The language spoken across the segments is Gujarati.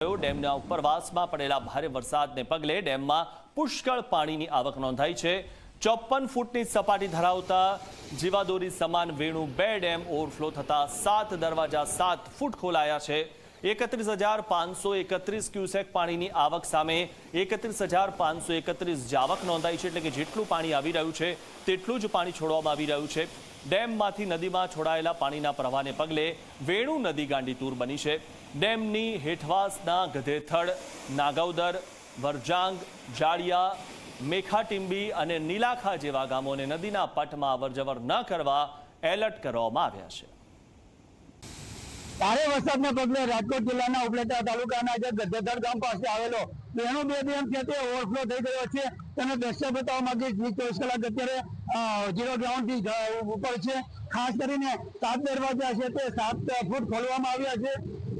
ડેમના ઉપરવાસમાં પડેલા ભારે વરસાદને પગલે ડેમમાં પુષ્કળ પાણીની આવક નોંધાઈ છે. ચોપ્પન ફૂટની સપાટી ધરાવતા જીવાદોરી સમાન વેણુ બે ડેમ ઓવરફ્લો થતા સાત દરવાજા સાત ફૂટ ખોલાયા છે. એકત્રીસ હજાર પાંચસો એકત્રીસ ક્યુસેક પાણીની આવક સામે એકત્રીસ હજાર પાંચસો એકત્રીસ જાવક નોંધાઈ છે. એટલે કે જેટલું પાણી આવી રહ્યું છે, તેટલું જ પાણી છોડવામાં આવી રહ્યું છે. ડેમમાંથી નદીમાં છોડાયેલા પાણીના પ્રવાહને પગલે વેણુ નદી ગાંડીતુર બની છે. ડેમની હેઠવાસના ગધેથડ, નાગવદર, વરજાંગ, જાળિયા, મેખાટીંબી અને નીલાખા જેવા ગામોને નદીના પટમાં અવરજવર ન કરવા એલર્ટ કરવામાં આવ્યા છે. ભારે વરસાદના પગલે રાજકોટ જિલ્લાના ઉપલેટા તાલુકાના જે ગદ્દેધર ગામ પાસે આવેલો વેણુ બે ડેમ છે ઓવરફ્લો થઈ ગયો છે. તેને દ્રશ્ય બતાવવા વીસ ચોવીસ કલાક અત્યારે ઝીરો ગ્રાઉન્ડથી ઉપર છે. ખાસ કરીને સાત દરવાજા છે તે સાત ફૂટ ખોલવામાં આવ્યા છે.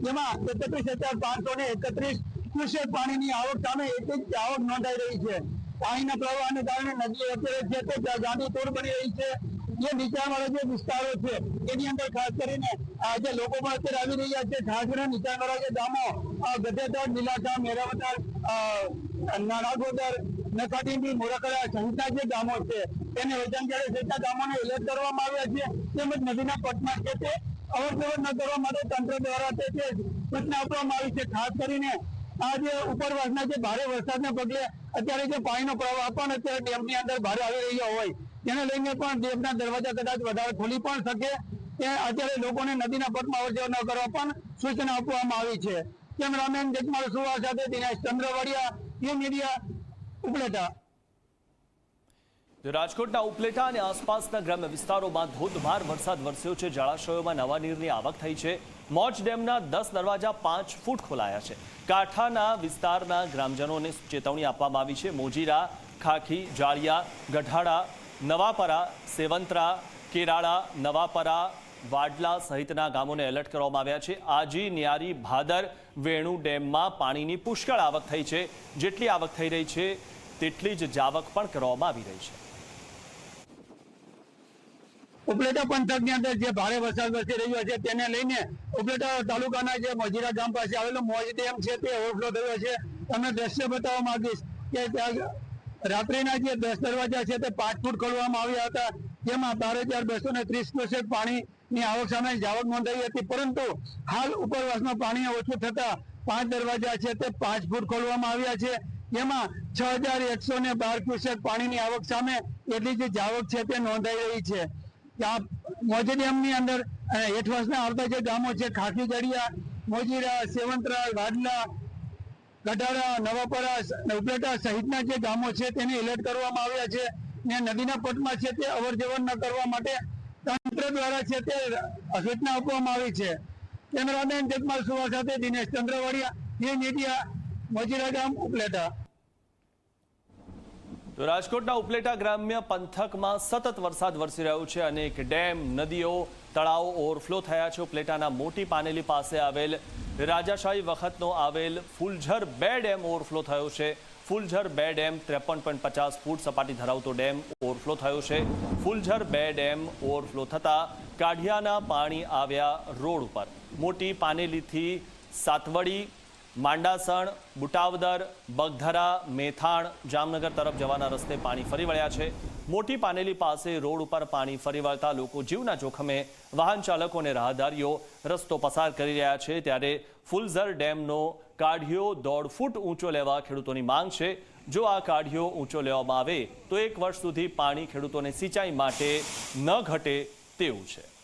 જેમાં એકત્રીસ હજાર પાંચસો ને એકત્રીસ ક્યુસેક પાણીની આવક સામે એક જ આવક નોંધાઈ રહી છે. પાણીના પ્રવાહને કારણે નદીઓ અત્યારે છે તે ગાંડી તોડ બની રહી છે. જે નીચાણવાળા જે વિસ્તારો છે, એની અંદર ખાસ કરીને, આ જે લોકો પણ અત્યારે આવી રહ્યા છે ખાસ નીચાણવાળા જે ગામો ગધેદર નીલાખા મેરાવદર નાણાગોદર નકાટીંબી મોરાકડા સહિતના જે ગામો છે, તેને વજનગાડી સહિતના ગામોને એલર્ટ કરવામાં આવ્યા છે, તેમજ નદીના પટમાં છે તે અવર જવર ન કરવા માટે તંત્ર દ્વારા તે સૂચના આપવામાં આવી છે. ખાસ કરીને, આ જે ઉપરવાસના જે ભારે વરસાદના પગલે અત્યારે જે પાણીનો પ્રવાહ પણ અત્યારે ડેમની અંદર ભારે આવી રહ્યો હોય તેને લઈને પણ ડેમના દરવાજા કદાચ વધારે ખોલી પણ શકે. તે અત્યારે લોકોને નદીના પટમાં અવરજવર ન કરવા પણ સૂચના આપવામાં આવી છે. કેમેરામેન જગમાલ સુવા સાથે દિનેશ ચંદ્રવાડિયા એ મીડિયા ઉપલેટા. રાજકોટના ઉપલેટા અને આસપાસના ગ્રામ્ય વિસ્તારોમાં ધોધમાર વરસાદ વરસ્યો છે. જળાશયોમાં નવા નીરની આવક થઈ છે. મોજ ડેમના દસ દરવાજા પાંચ ફૂટ ખોલાયા છે. કાંઠાના વિસ્તારના ગ્રામજનોને ચેતવણી આપવામાં આવી છે. મોજીરા, ખાખી, જાળિયા, ગઢાડા, નવાપરા, સેવંતરા, કેરાળા, નવાપરા, વાડલા સહિતના ગામોને એલર્ટ કરવામાં આવ્યા છે. આજી, ન્યારી, ભાદર, વેણુ ડેમમાં પાણીની પુષ્કળ આવક થઈ છે. જેટલી આવક થઈ રહી છે, તેટલી જ જાવક પણ કરવામાં આવી રહી છે. ઉપલેટા પંથકની અંદર જે ભારે વરસાદ વરસી રહ્યો છે, તેને લઈને ઉપલેટા તાલુકાના જે મોજીરા ગામ પાસે આવેલો મોજ ડેમ છે, તે ઓવરફ્લો થયો છે. તમને દ્રશ્ય બતાવવા માંગીશ કે રાત્રિના જે દસ દરવાજા છે, તે પાંચ ફૂટ ખોલવામાં આવ્યા હતા. જેમાં બાર હજાર બસો ને ત્રીસ ક્યુસેક પાણીની આવક સામે જાવક નોંધાઈ હતી, પરંતુ હાલ ઉપરવાસમાં પાણી ઓછું થતા પાંચ દરવાજા છે, તે પાંચ ફૂટ ખોલવામાં આવ્યા છે. જેમાં છ હજાર એકસો ને બાર ક્યુસેક પાણીની આવક સામે એટલી જે જાવક છે, તે નોંધાઈ રહી છે. ત્યાં મોજી અંદર હેઠવાસના આવતા જે ગામો છે, ખાખી જડિયા મોજીરા સેવંતરા વાડલા, ગઢારા નવાપરા ઉપલેટા સહિતના જે ગામો છે, તેને એલર્ટ કરવામાં આવ્યા છે. ને નદીના પટમાં છે તે અવર જવર ન કરવા માટે તંત્ર દ્વારા છે તે સૂચના આપવામાં આવી છે. કેમેરામેન જગમાલ સુવા સાથે દિનેશ ચંદ્રવાડિયા એ મીડિયા મોજીરા ગામ, ઉપલેટા. તો રાજકોટના ઉપલેટા ગ્રામ્ય પંથકમાં સતત વરસાદ વરસી રહ્યો છે અનેક ડેમ, નદીઓ, તળાવો ઓવરફ્લો થયા છે. ઉપલેટાના મોટી પાનેલી પાસે આવેલ રાજાશાહી વખતનો આવેલ ફૂલઝર બે ડેમ ઓવરફ્લો થયો છે. ફૂલઝર બે ડેમ ત્રેપન પોઈન્ટ પચાસ ફૂટ સપાટી ધરાવતો ડેમ ઓવરફ્લો થયો છે. ફૂલઝર બે ડેમ ઓવરફ્લો થતાં કાઢિયાના પાણી આવ્યા રોડ ઉપર. મોટી પાનેલીથી સાતવડી માંડાસણ, બુટાવદર, બગધરા, મેથાણ, જામનગર તરફ જવાના રસ્તે પાણી ફરી વળ્યા છે. મોટી પાનેલી પાસે રોડ ઉપર પાણી ફરી વળતા લોકો જીવના જોખમે વાહન ચાલકો અને રાહદારીઓ રસ્તો પસાર કરી રહ્યા છે. ત્યારે ફુલઝર ડેમનો કાઢિયો દોઢ ફૂટ ઊંચો લેવા ખેડૂતોની માંગ છે. જો આ કાઢિયો ઊંચો લેવામાં આવે, તો એક વર્ષ સુધી પાણી ખેડૂતોને સિંચાઈ માટે ન ઘટે તેવું છે.